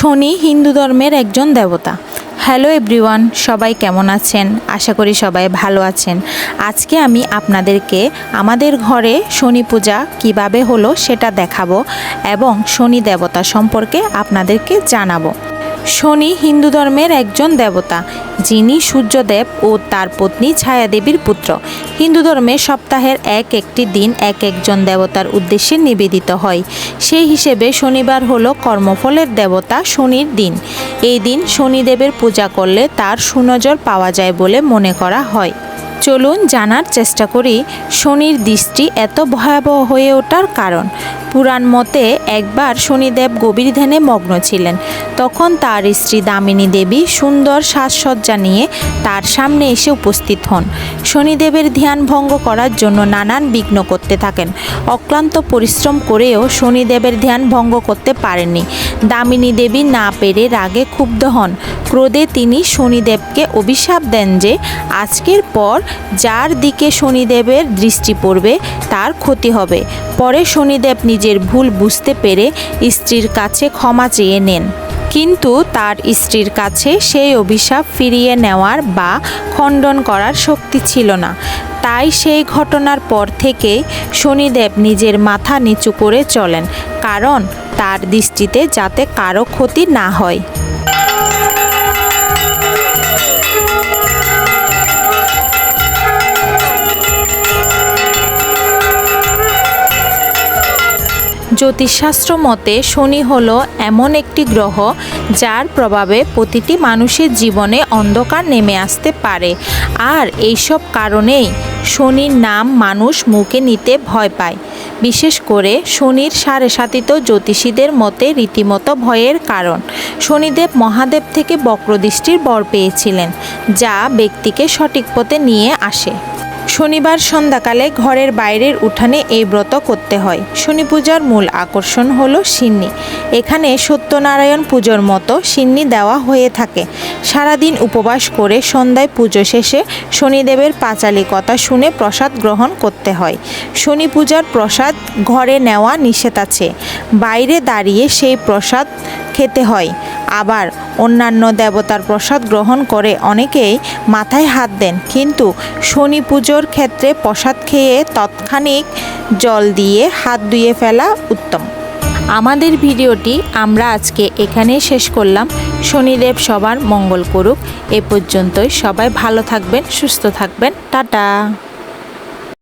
শনি হিন্দু ধর্মের একজন দেবতা। হ্যালো এভরিওয়ান সবাই কেমন আছেন? আশা করি সবাই ভালো আছেন। আজকে আমি আপনাদেরকে আমাদের ঘরে শনি পূজা কীভাবে হলো সেটা দেখাবো এবং শনি দেবতা সম্পর্কে আপনাদেরকে জানাব। শনি হিন্দু ধর্মের একজন দেবতা, যিনি সূর্যদেব ও তার পত্নী ছায়াদেবীর পুত্র। হিন্দু ধর্মে সপ্তাহের এক একটি দিন এক একজন দেবতার উদ্দেশ্যে নিবেদিত হয়। সেই হিসেবে শনিবার হলো কর্মফলের দেবতা শনির দিন। এই দিন শনিদেবের পূজা করলে তার সুনজর পাওয়া যায় বলে মনে করা হয়। চলুন জানার চেষ্টা করি শনির দৃষ্টি এত ভয়াবহ হয়ে ওঠার কারণ। পুরাণ মতে একবার শনিদেব গভীর ধ্যানে মগ্ন ছিলেন। তখন তার স্ত্রী দামিনী দেবী সুন্দর সাজসজ্জা নিয়ে তার সামনে এসে উপস্থিত হন। শনিদেবের ধ্যান ভঙ্গ করার জন্য নানান বিঘ্ন করতে থাকেন। অক্লান্ত পরিশ্রম করেও শনিদেবের ধ্যান ভঙ্গ করতে পারেননি। দামিনী দেবী না পেরে রাগে ক্ষুব্ধ হন। ক্রোধে তিনি শনিদেবকে অভিশাপ দেন যে আজকের পর যার দিকে শনিদেবের দৃষ্টি পড়বে, তার ক্ষতি হবে। পরে শনিদেব নিজের ভুল বুঝতে পেরে স্ত্রীর কাছে ক্ষমা চেয়ে নেন। কিন্তু তার স্ত্রীর কাছে সেই অভিশাপ ফিরিয়ে নেওয়ার বা খণ্ডন করার শক্তি ছিল না। তাই সেই ঘটনার পর থেকে শনিদেব নিজের মাথা নিচু করে চলেন, কারণ তার দৃষ্টিতে যাতে কারও ক্ষতি না হয়। জ্যোতিষশাস্ত্র মতে শনি হল এমন একটি গ্রহ যার প্রভাবে প্রতিটি মানুষের জীবনে অন্ধকার নেমে আসতে পারে। আর এইসব কারণেই শনির নাম মানুষ মুখে নিতে ভয় পায়। বিশেষ করে শনির সাড়ে সাতিত জ্যোতিষীদের মতে রীতিমতো ভয়ের কারণ। শনিদেব মহাদেব থেকে বক্রদৃষ্টির বর পেয়েছিলেন, যা ব্যক্তিকে সঠিক পথে নিয়ে আসে। শনিবার সন্ধ্যাকালে ঘরের বাইরের উঠানে এই ব্রত করতে হয়। শনি পূজার মূল আকর্ষণ হল সিন্নি। এখানে সত্যনারায়ণ পুজোর মতো সিন্নি দেওয়া হয়ে থাকে। সারাদিন উপবাস করে সন্ধ্যায় পুজো শেষে শনিদেবের পাঁচালি কথা শুনে প্রসাদ গ্রহণ করতে হয়। শনি পূজার প্রসাদ ঘরে নেওয়া নিষেধ আছে। বাইরে দাঁড়িয়ে সেই প্রসাদ খেতে হয়। আবার অন্যান্য দেবতার প্রসাদ গ্রহণ করে অনেকেই মাথায় হাত দেন। কিন্তু শনি পুজোর ক্ষেত্রে প্রসাদ খেয়ে তৎক্ষণিক জল দিয়ে হাত ধুয়ে ফেলা উত্তম। আমাদের ভিডিওটি আমরা আজকে এখানেই শেষ করলাম। শনিদেব সবার মঙ্গল করুক। এ পর্যন্তই সবাই ভালো থাকবেন, সুস্থ থাকবেন। টাটা।